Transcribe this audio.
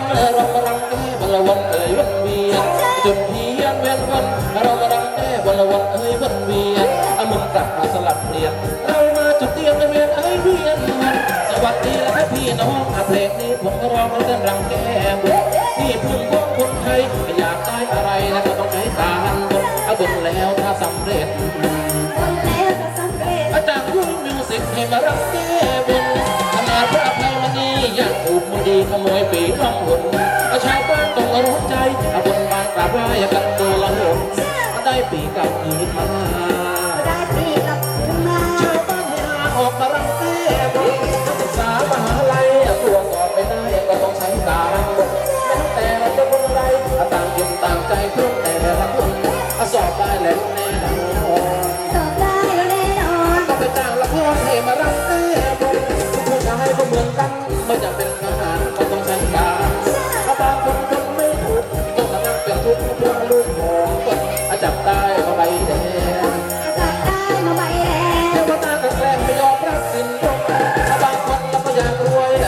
ำเออเรามารังแก้บนละวันเอ่ยวันเวียนจุดเทียนเวียนวันเรามารังแก้บนละวันเอ่ยวันเวียนอามุมกลับมาสลับเปลี่ยนเรามาจุดเทียนเวียนเอ่ยเวียนสวัสดีแล้วพี่น้องอาเพลงนี้ผมก็ร้องเรื่องรังแก้บนนี่พึ่งของคนไทยไม่อยากได้อะไรแล้วก็ต้องใช้ตามบนเอาบนแล้วถ้าสำเร็จคนแล้วจะสำเร็จอาจารย์ยุ่งมิวสิกให้มารับแก้บน ขโมยปีน้องหล่นอาชายบ้านต้องร้อนใจอาบนบากราบไหว้กันตัวละหนมาได้ปีกับคืนมาได้ปีกับคืนมาชายบ้านให้ออกมารังเต้นักศึกษามหาลัยตัวก่อนไม่ได้ก็ต้องใช้ตาตั้แต่เราจะคนไรต่างยินต่างใจเพิ่มแต่ละคนสอบได้แล้วแน่นอนสอบได้แล้วแน่นอนต้องไปจ้างละครให้มารับ